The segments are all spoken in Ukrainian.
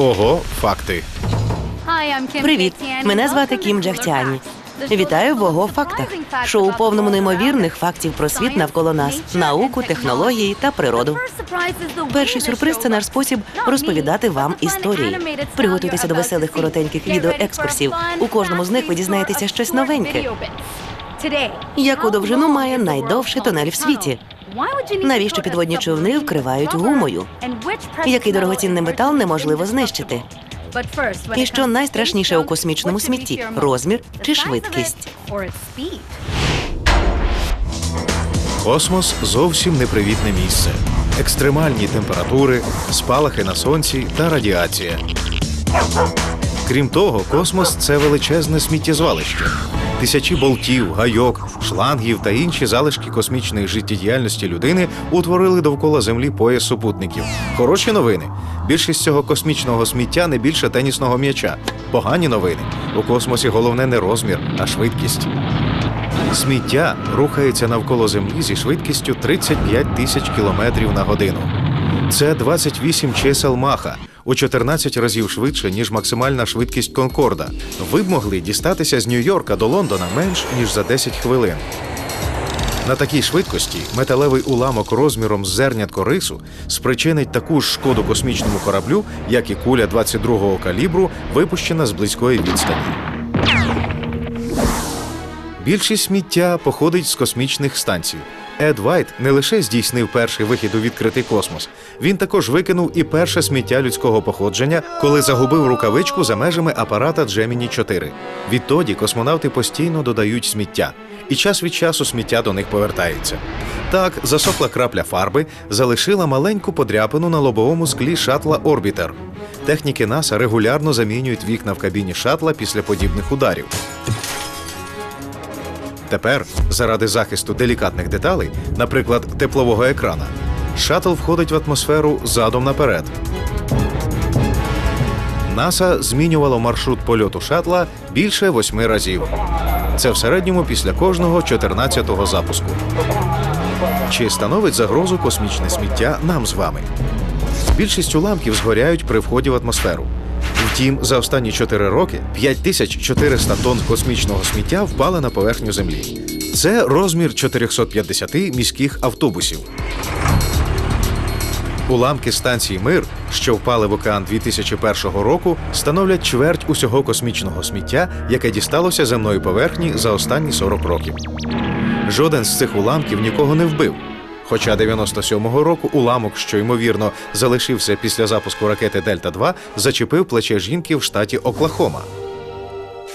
Ого, факти. Привіт, мене звати Кім Джахтяні. Вітаю в ОГО фактах. Шоу повному неймовірних фактів про світ навколо нас, науку, технології та природу. Перший сюрприз це наш спосіб розповідати вам історії. Приготуйтеся до веселих коротеньких відеоекскурсів. У кожному з них ви дізнаєтеся щось новеньке. Яку довжину має найдовший тунель в світі? Навіщо підводні човни вкривають гумою? Який дорогоцінний метал неможливо знищити? І що найстрашніше у космічному смітті розмір чи швидкість? Космос зовсім непривітне місце. Екстремальні температури, спалахи на сонці та радіація. Крім того, космос це величезне сміттєзвалище. Тисячі болтів, гайок, шлангів та інші залишки космічної життєдіяльності людини утворили довкола Землі пояс супутників. Хороші новини. Більшість цього космічного сміття не більше тенісного м'яча. Погані новини. У космосі головне не розмір, а швидкість. Сміття рухається навколо Землі зі швидкістю 35 тисяч кілометрів на годину. Це 28 чисел Маха у 14 разів швидше, ніж максимальна швидкість Конкорда. Ви б могли дістатися з Нью-Йорка до Лондона менш ніж за 10 хвилин. На такій швидкості металевий уламок розміром з зернятко рису спричинить таку ж шкоду космічному кораблю, як і куля 22-го калібру, випущена з близької відстані. Більшість сміття походить з космічних станцій. Ед Вайт не лише здійснив перший вихід у відкритий космос, він також викинув і перше сміття людського походження, коли загубив рукавичку за межами апарата Джеміні 4 Відтоді космонавти постійно додають сміття, і час від часу сміття до них повертається. Так, засохла крапля фарби залишила маленьку подряпину на лобовому склі шатла Орбітер. Техніки НАСА регулярно замінюють вікна в кабіні шатла після подібних ударів. Тепер, заради захисту делікатних деталей, наприклад, теплового екрана, шатл входить в атмосферу задом наперед. НАСА змінювало маршрут польоту шатла більше восьми разів. Це в середньому після кожного 14-го запуску. Чи становить загрозу космічне сміття нам з вами? Більшість уламків згоряють при вході в атмосферу. Втім, за останні 4 роки 5400 тонн космічного сміття впали на поверхню Землі. Це розмір 450 міських автобусів. Уламки станції Мир, що впали в океан 2001 року, становлять чверть усього космічного сміття, яке дісталося земної поверхні за останні 40 років. Жоден з цих уламків нікого не вбив. Хоча 97-го року уламок, що ймовірно залишився після запуску ракети Дельта 2 зачепив плече жінки в штаті Оклахома.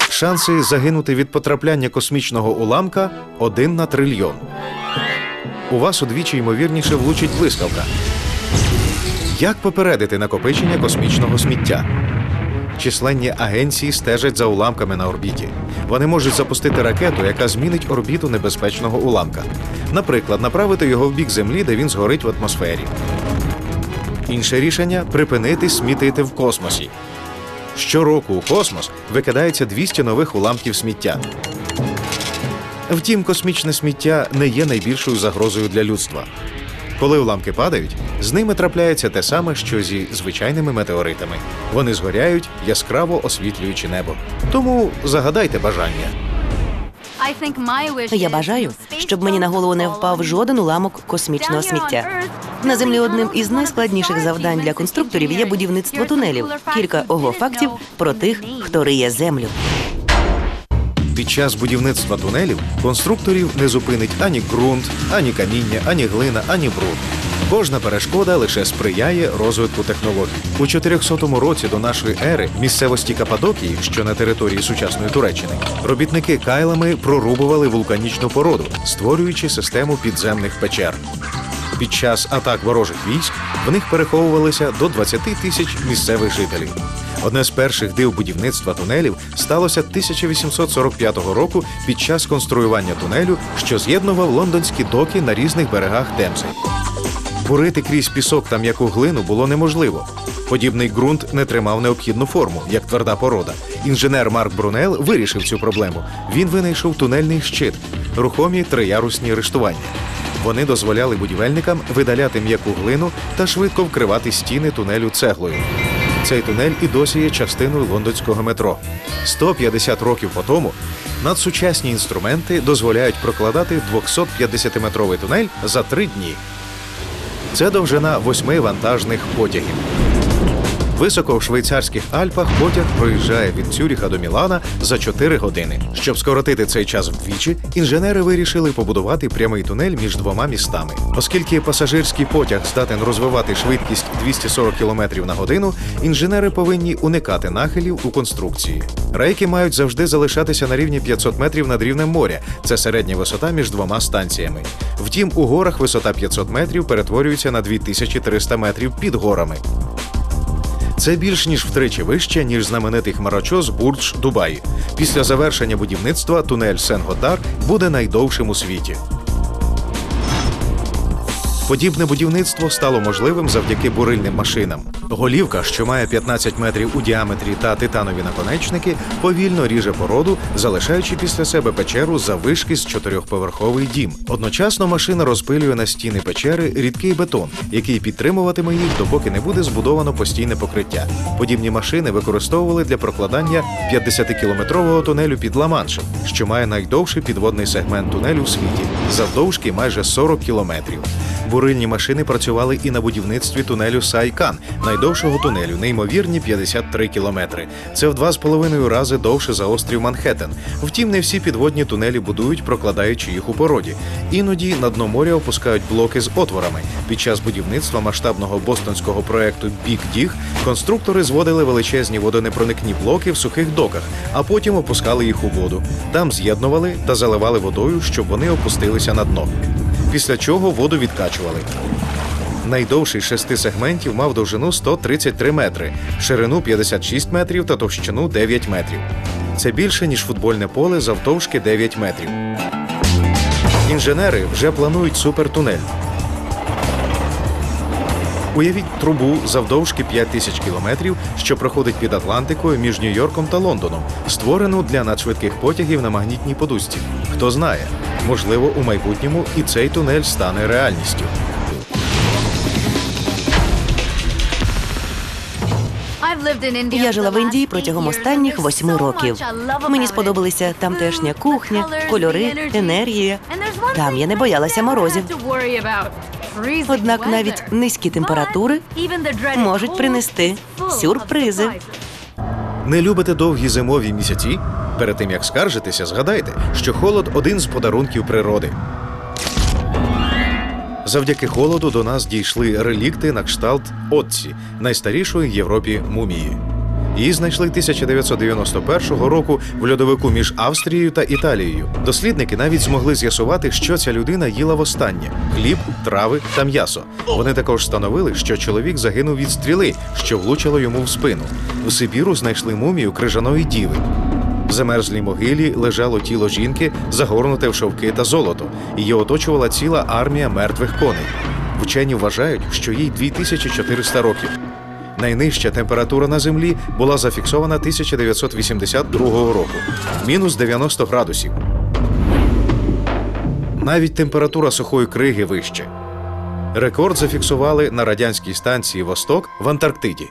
Шанси загинути від потрапляння космічного уламка один на трильйон. У вас удвічі ймовірніше влучить блискавка. Як попередити накопичення космічного сміття? Численні агенції стежать за уламками на орбіті. Вони можуть запустити ракету, яка змінить орбіту небезпечного уламка. Наприклад, направити його в бік Землі, де він згорить в атмосфері. Інше рішення припинити смітити в космосі. Щороку у космос викидається 200 нових уламків сміття. Втім, космічне сміття не є найбільшою загрозою для людства. Коли уламки падають, з ними трапляється те саме, що зі звичайними метеоритами. Вони згоряють, яскраво освітлюючи небо. Тому загадайте бажання. Я бажаю, щоб мені на голову не впав жоден уламок космічного сміття. На землі одним із найскладніших завдань для конструкторів є будівництво тунелів. Кілька ого фактів про тих, хто риє землю. Під час будівництва тунелів конструкторів не зупинить ані ґрунт, ані каміння, ані глина, ані бруд. Кожна перешкода лише сприяє розвитку технологій. У 400 році до нашої ери в місцевості Кападокії, що на території сучасної Туреччини, робітники кайлами прорубували вулканічну породу, створюючи систему підземних печер. Під час атак ворожих військ в них переховувалися до 20 тисяч місцевих жителів. Одне з перших див будівництва тунелів сталося 1845 року під час конструювання тунелю, що з'єднував лондонські доки на різних берегах Темзи. Бурити крізь пісок та м'яку глину було неможливо. Подібний ґрунт не тримав необхідну форму, як тверда порода. Інженер Марк Брунел вирішив цю проблему. Він винайшов тунельний щит, рухомі триярусні рештування. Вони дозволяли будівельникам видаляти м'яку глину та швидко вкривати стіни тунелю цеглою. Цей тунель і досі є частиною лондонського метро. 150 років по тому надсучасні інструменти дозволяють прокладати 250-метровий тунель за три дні. Це довжина восьми вантажних потягів. Високо в швейцарських Альпах потяг проїжджає від Цюріха до Мілана за 4 години. Щоб скоротити цей час вдвічі, інженери вирішили побудувати прямий тунель між двома містами. Оскільки пасажирський потяг здатен розвивати швидкість 240 км на годину, інженери повинні уникати нахилів у конструкції. Рейки мають завжди залишатися на рівні 500 метрів над рівнем моря. Це середня висота між двома станціями. Втім, у горах висота 500 метрів перетворюється на 2300 метрів під горами. Це більш ніж втричі вище, ніж знаменитий хмарочос Бурдж Дубаї. Після завершення будівництва тунель Сен-Готар буде найдовшим у світі. Подібне будівництво стало можливим завдяки бурильним машинам. Голівка, що має 15 метрів у діаметрі та титанові наконечники, повільно ріже породу, залишаючи після себе печеру заввишки з чотирьохповерховий дім. Одночасно машина розпилює на стіни печери рідкий бетон, який підтримуватиме їх, допоки не буде збудовано постійне покриття. Подібні машини використовували для прокладання 50-кілометрового тунелю під Ла-Маншем, що має найдовший підводний сегмент тунелю у світі, завдовжки майже 40 кілометрів. Бурильні машини працювали і на будівництві тунелю Сайкан, найдовшого тунелю, неймовірні 53 кілометри. Це в два з половиною рази довше за острів Манхеттен. Втім, не всі підводні тунелі будують, прокладаючи їх у породі. Іноді на дно моря опускають блоки з отворами. Під час будівництва масштабного бостонського проекту Бік Діг конструктори зводили величезні водонепроникні блоки в сухих доках, а потім опускали їх у воду. Там з'єднували та заливали водою, щоб вони опустилися на дно після чого воду відкачували. Найдовший шести сегментів мав довжину 133 метри, ширину 56 метрів та товщину 9 метрів. Це більше, ніж футбольне поле завтовшки 9 метрів. Інженери вже планують супертунель. Уявіть трубу завдовжки 5 тисяч кілометрів, що проходить під Атлантикою між Нью-Йорком та Лондоном, створену для надшвидких потягів на магнітній подушці. Хто знає, можливо, у майбутньому і цей тунель стане реальністю. Я жила в Індії протягом останніх восьми років. Мені сподобалися тамтешня кухня, кольори, енергія. Там я не боялася морозів. Однак навіть низькі температури можуть принести сюрпризи. Не любите довгі зимові місяці? Перед тим як скаржитеся, згадайте, що холод один з подарунків природи. Завдяки холоду до нас дійшли релікти на кшталт Отці, найстарішої в Європі мумії. Її знайшли 1991 року в льодовику між Австрією та Італією. Дослідники навіть змогли з'ясувати, що ця людина їла востаннє: хліб, трави та м'ясо. Вони також встановили, що чоловік загинув від стріли, що влучило йому в спину. У Сибіру знайшли мумію крижаної діви. Замерзлій могилі лежало тіло жінки, загорнуте в шовки та золото. Її оточувала ціла армія мертвих коней. Вчені вважають, що їй 2400 років. Найнижча температура на землі була зафіксована 1982 року мінус 90 градусів. Навіть температура сухої криги вище. Рекорд зафіксували на радянській станції Восток в Антарктиді.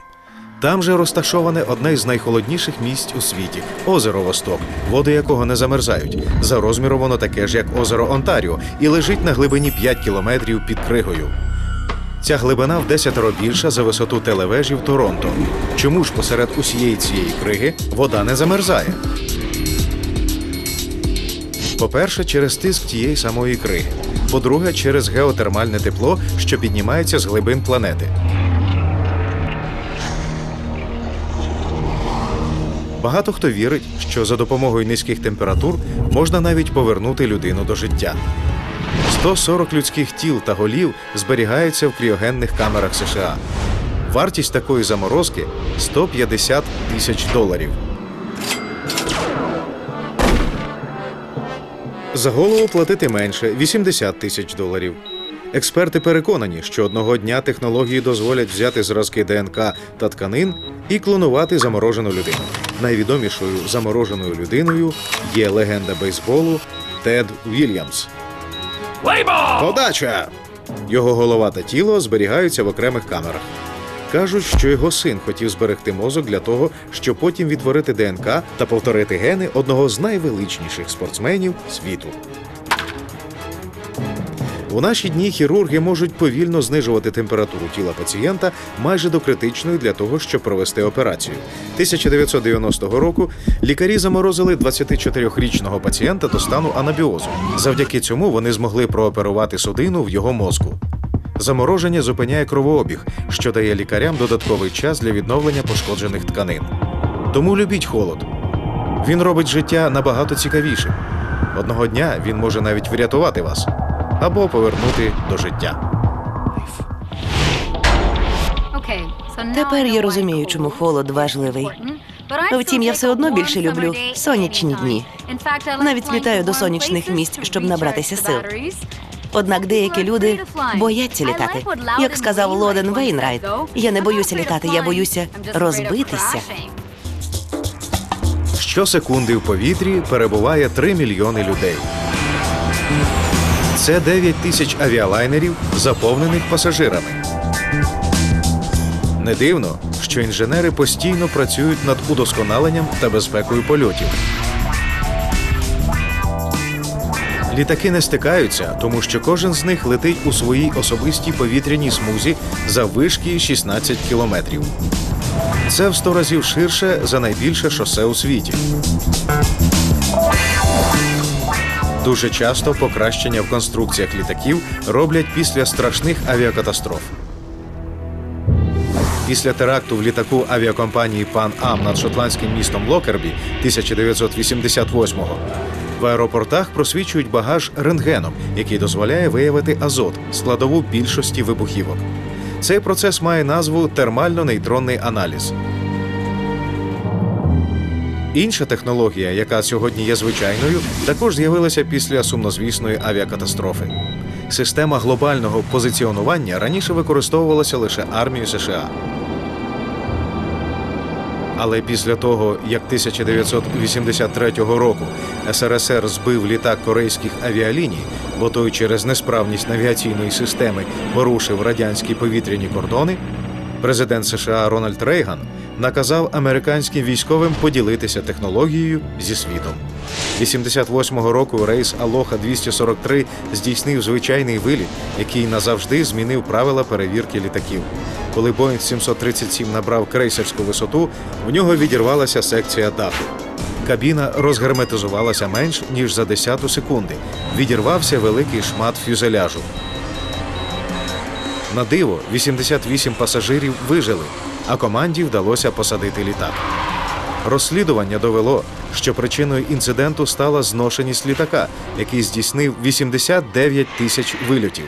Там же розташоване одне з найхолодніших місць у світі озеро Восток, води якого не замерзають. За розміром воно таке ж, як озеро Онтаріо, і лежить на глибині 5 кілометрів під кригою. Ця глибина в десятеро більша за висоту телевежі в Торонто. Чому ж посеред усієї цієї криги вода не замерзає? По-перше, через тиск тієї самої криги. По-друге, через геотермальне тепло, що піднімається з глибин планети. Багато хто вірить, що за допомогою низьких температур можна навіть повернути людину до життя. 140 людських тіл та голів зберігаються в кріогенних камерах США. Вартість такої заморозки 150 тисяч доларів. За голову платити менше 80 тисяч доларів. Експерти переконані, що одного дня технології дозволять взяти зразки ДНК та тканин і клонувати заморожену людину. Найвідомішою замороженою людиною є легенда бейсболу Тед Вільямс. Подача! Його голова та тіло зберігаються в окремих камерах. Кажуть, що його син хотів зберегти мозок для того, щоб потім відтворити ДНК та повторити гени одного з найвеличніших спортсменів світу. У наші дні хірурги можуть повільно знижувати температуру тіла пацієнта майже до критичної для того, щоб провести операцію. 1990 року лікарі заморозили 24-річного пацієнта до стану анабіозу. Завдяки цьому вони змогли прооперувати судину в його мозку. Замороження зупиняє кровообіг, що дає лікарям додатковий час для відновлення пошкоджених тканин. Тому любіть холод. Він робить життя набагато цікавішим. Одного дня він може навіть врятувати вас або повернути до життя. Тепер я розумію, чому холод важливий. Втім, я все одно більше люблю сонячні дні. Навіть літаю до сонячних місць, щоб набратися сил. Однак деякі люди бояться літати. Як сказав Лоден Вейнрайт, я не боюся літати, я боюся розбитися. Щосекунди в повітрі перебуває 3 мільйони людей. Це 9 тисяч авіалайнерів, заповнених пасажирами. Не дивно, що інженери постійно працюють над удосконаленням та безпекою польотів. Літаки не стикаються, тому що кожен з них летить у своїй особистій повітряній смузі за вишки 16 кілометрів. Це в 100 разів ширше за найбільше шосе у світі. Дуже часто покращення в конструкціях літаків роблять після страшних авіакатастроф. Після теракту в літаку авіакомпанії Пан Ам над шотландським містом Локербі 1988-го в аеропортах просвічують багаж рентгеном, який дозволяє виявити азот, складову більшості вибухівок. Цей процес має назву термально-нейтронний аналіз. Інша технологія, яка сьогодні є звичайною, також з'явилася після сумнозвісної авіакатастрофи. Система глобального позиціонування раніше використовувалася лише армією США. Але після того, як 1983 року СРСР збив літак корейських авіаліній, бо той через несправність навігаційної системи порушив радянські повітряні кордони, президент США Рональд Рейган наказав американським військовим поділитися технологією зі світом. 88-го року рейс Алоха 243 здійснив звичайний виліт, який назавжди змінив правила перевірки літаків. Коли Боїнг 737 набрав крейсерську висоту, в нього відірвалася секція даху. Кабіна розгерметизувалася менш ніж за десяту секунди. Відірвався великий шмат фюзеляжу. На диво, 88 пасажирів вижили, а команді вдалося посадити літак. Розслідування довело, що причиною інциденту стала зношеність літака, який здійснив 89 тисяч вильотів.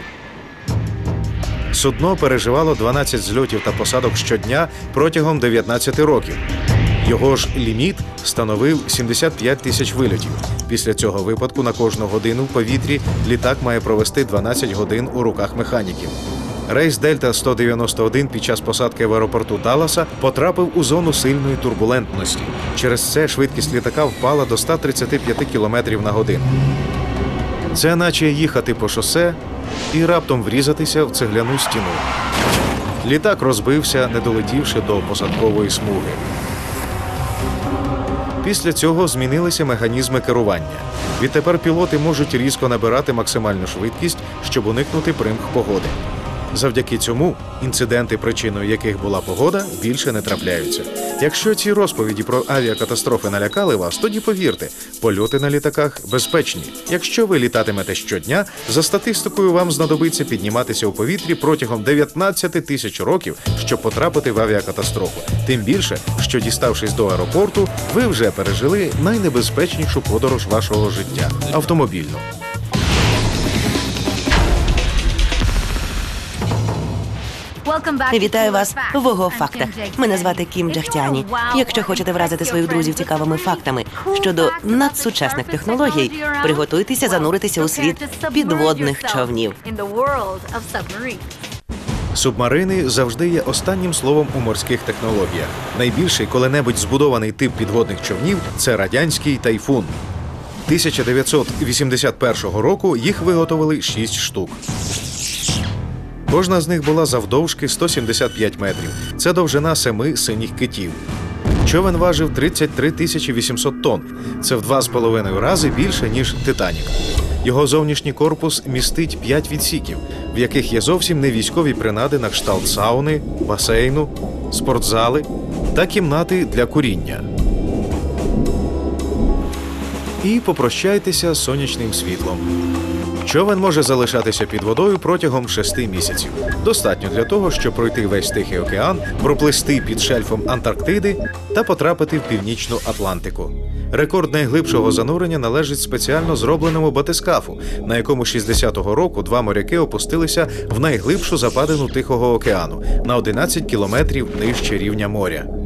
Судно переживало 12 зльотів та посадок щодня протягом 19 років. Його ж ліміт становив 75 тисяч вильотів. Після цього випадку на кожну годину в повітрі літак має провести 12 годин у руках механіків. Рейс Дельта 191 під час посадки в аеропорту Далласа потрапив у зону сильної турбулентності. Через це швидкість літака впала до 135 км на годину. Це наче їхати по шосе і раптом врізатися в цегляну стіну. Літак розбився, не долетівши до посадкової смуги. Після цього змінилися механізми керування. Відтепер пілоти можуть різко набирати максимальну швидкість, щоб уникнути примх погоди. Завдяки цьому інциденти, причиною яких була погода, більше не трапляються. Якщо ці розповіді про авіакатастрофи налякали вас, тоді повірте, польоти на літаках безпечні. Якщо ви літатимете щодня, за статистикою вам знадобиться підніматися у повітрі протягом 19 тисяч років, щоб потрапити в авіакатастрофу. Тим більше, що діставшись до аеропорту, ви вже пережили найнебезпечнішу подорож вашого життя автомобільну. Вітаю вас в ОГО фактах. Мене звати Кім Джахтяні. Якщо хочете вразити своїх друзів цікавими фактами щодо надсучасних технологій, приготуйтеся зануритися у світ підводних човнів. Субмарини завжди є останнім словом у морських технологіях. Найбільший коли-небудь збудований тип підводних човнів це радянський тайфун. 1981 року їх виготовили 6 штук. Кожна з них була завдовжки 175 метрів. Це довжина семи синіх китів. Човен важив 33 тисячі 800 тонн. Це в два з половиною рази більше, ніж Титанік. Його зовнішній корпус містить 5 відсіків, в яких є зовсім не військові принади на кшталт сауни, басейну, спортзали та кімнати для куріння. І попрощайтеся з сонячним світлом. Човен може залишатися під водою протягом шести місяців. Достатньо для того, щоб пройти весь Тихий океан, проплисти під шельфом Антарктиди та потрапити в північну Атлантику. Рекорд найглибшого занурення належить спеціально зробленому батискафу, на якому 60-го року два моряки опустилися в найглибшу западину Тихого океану на 11 кілометрів нижче рівня моря.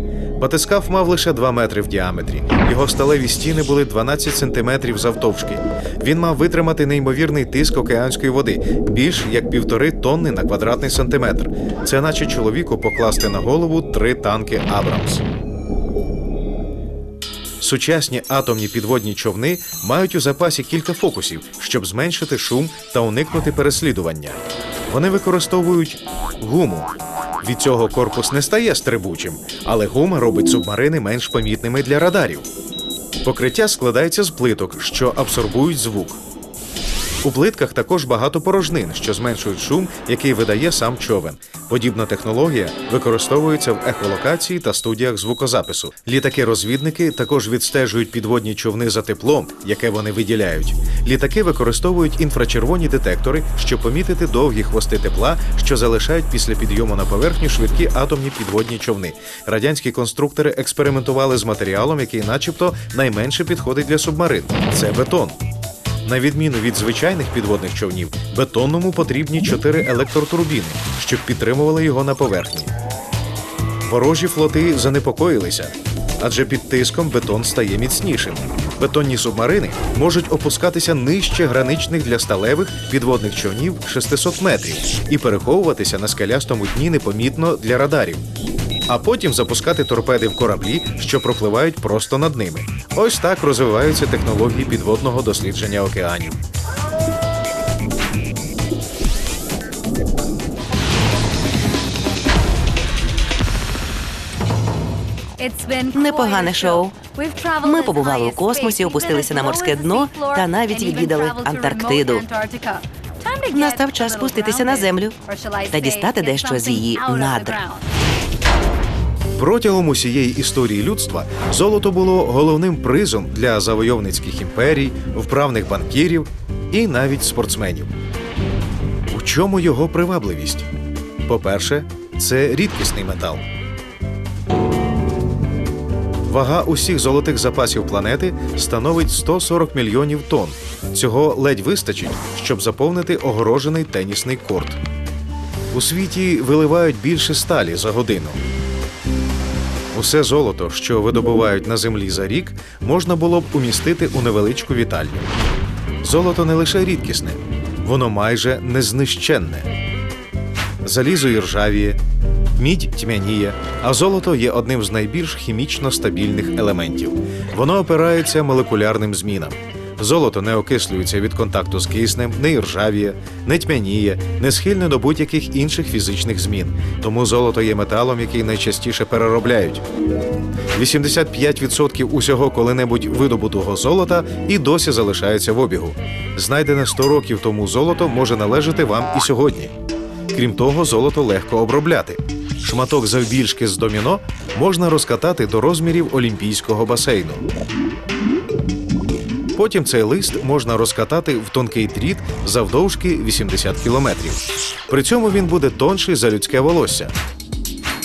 Батискаф мав лише 2 метри в діаметрі. Його сталеві стіни були 12 сантиметрів завтовшки. Він мав витримати неймовірний тиск океанської води більш як півтори тонни на квадратний сантиметр. Це наче чоловіку покласти на голову три танки Абрамс. Сучасні атомні підводні човни мають у запасі кілька фокусів, щоб зменшити шум та уникнути переслідування. Вони використовують гуму. Від цього корпус не стає стрибучим, але гума робить субмарини менш помітними для радарів. Покриття складається з плиток, що абсорбують звук. У плитках також багато порожнин, що зменшують шум, який видає сам човен. Подібна технологія використовується в ехолокації та студіях звукозапису. Літаки-розвідники також відстежують підводні човни за теплом, яке вони виділяють. Літаки використовують інфрачервоні детектори, щоб помітити довгі хвости тепла, що залишають після підйому на поверхню швидкі атомні підводні човни. Радянські конструктори експериментували з матеріалом, який, начебто, найменше підходить для субмарин. Це бетон. На відміну від звичайних підводних човнів, бетонному потрібні чотири електротурбіни, щоб підтримували його на поверхні. Ворожі флоти занепокоїлися, адже під тиском бетон стає міцнішим. Бетонні субмарини можуть опускатися нижче граничних для сталевих підводних човнів 600 метрів і переховуватися на скелястому дні непомітно для радарів, а потім запускати торпеди в кораблі, що пропливають просто над ними. Ось так розвиваються технології підводного дослідження океанів. Непогане шоу. Ми побували у космосі, опустилися на морське дно та навіть відвідали Антарктиду. Настав час спуститися на землю та дістати дещо з її надр. Протягом усієї історії людства золото було головним призом для завойовницьких імперій, вправних банкірів і навіть спортсменів. У чому його привабливість? По-перше, це рідкісний метал. Вага усіх золотих запасів планети становить 140 мільйонів тонн. Цього ледь вистачить, щоб заповнити огорожений тенісний корт. У світі виливають більше сталі за годину. Усе золото, що видобувають на землі за рік, можна було б умістити у невеличку вітальню. Золото не лише рідкісне, воно майже незнищенне. Залізо іржавіє, мідь тьмяніє, а золото є одним з найбільш хімічно стабільних елементів. Воно опирається молекулярним змінам. Золото не окислюється від контакту з киснем, не іржавіє, не тьмяніє, не схильне до будь-яких інших фізичних змін. Тому золото є металом, який найчастіше переробляють. 85% усього коли-небудь видобутого золота і досі залишається в обігу. Знайдене 100 років тому золото може належати вам і сьогодні. Крім того, золото легко обробляти. Шматок завбільшки з доміно можна розкатати до розмірів олімпійського басейну. Потім цей лист можна розкатати в тонкий дріт завдовжки 80 кілометрів. При цьому він буде тонший за людське волосся.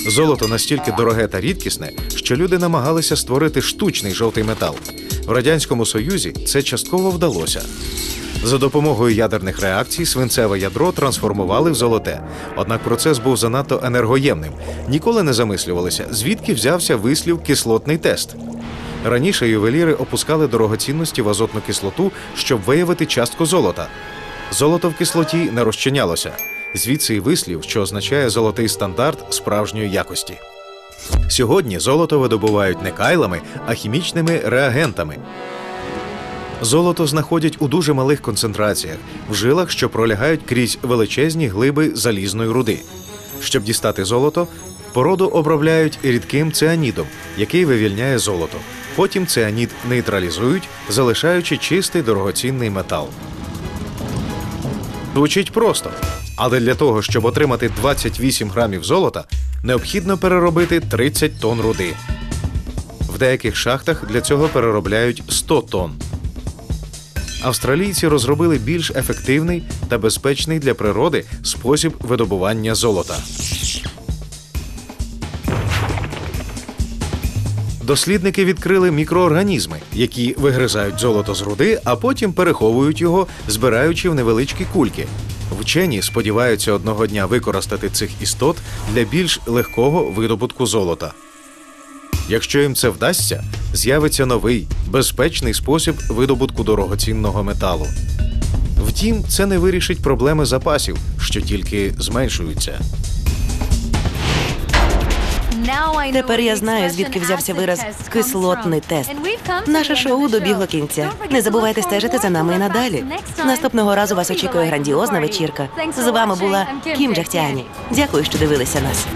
Золото настільки дороге та рідкісне, що люди намагалися створити штучний жовтий метал. В радянському союзі це частково вдалося. За допомогою ядерних реакцій свинцеве ядро трансформували в золоте. Однак процес був занадто енергоємним. Ніколи не замислювалися, звідки взявся вислів кислотний тест. Раніше ювеліри опускали дорогоцінності в азотну кислоту, щоб виявити частку золота. Золото в кислоті не розчинялося. Звідси й вислів, що означає золотий стандарт справжньої якості. Сьогодні золото видобувають не кайлами, а хімічними реагентами. Золото знаходять у дуже малих концентраціях в жилах, що пролягають крізь величезні глиби залізної руди. Щоб дістати золото, породу обробляють рідким цианідом, який вивільняє золото. Потім цианід нейтралізують, залишаючи чистий дорогоцінний метал. Звучить просто. Але для того, щоб отримати 28 грамів золота, необхідно переробити 30 тонн руди. В деяких шахтах для цього переробляють 100 тонн. Австралійці розробили більш ефективний та безпечний для природи спосіб видобування золота. Дослідники відкрили мікроорганізми, які вигризають золото з руди, а потім переховують його, збираючи в невеличкі кульки. Вчені сподіваються одного дня використати цих істот для більш легкого видобутку золота. Якщо їм це вдасться, з'явиться новий безпечний спосіб видобутку дорогоцінного металу. Втім, це не вирішить проблеми запасів, що тільки зменшуються. Тепер я знаю, звідки взявся вираз кислотний тест. Наше шоу добігло кінця. Не забувайте стежити за нами і надалі. Наступного разу вас очікує грандіозна вечірка. З вами була Кім Джахтіані. Дякую, що дивилися нас.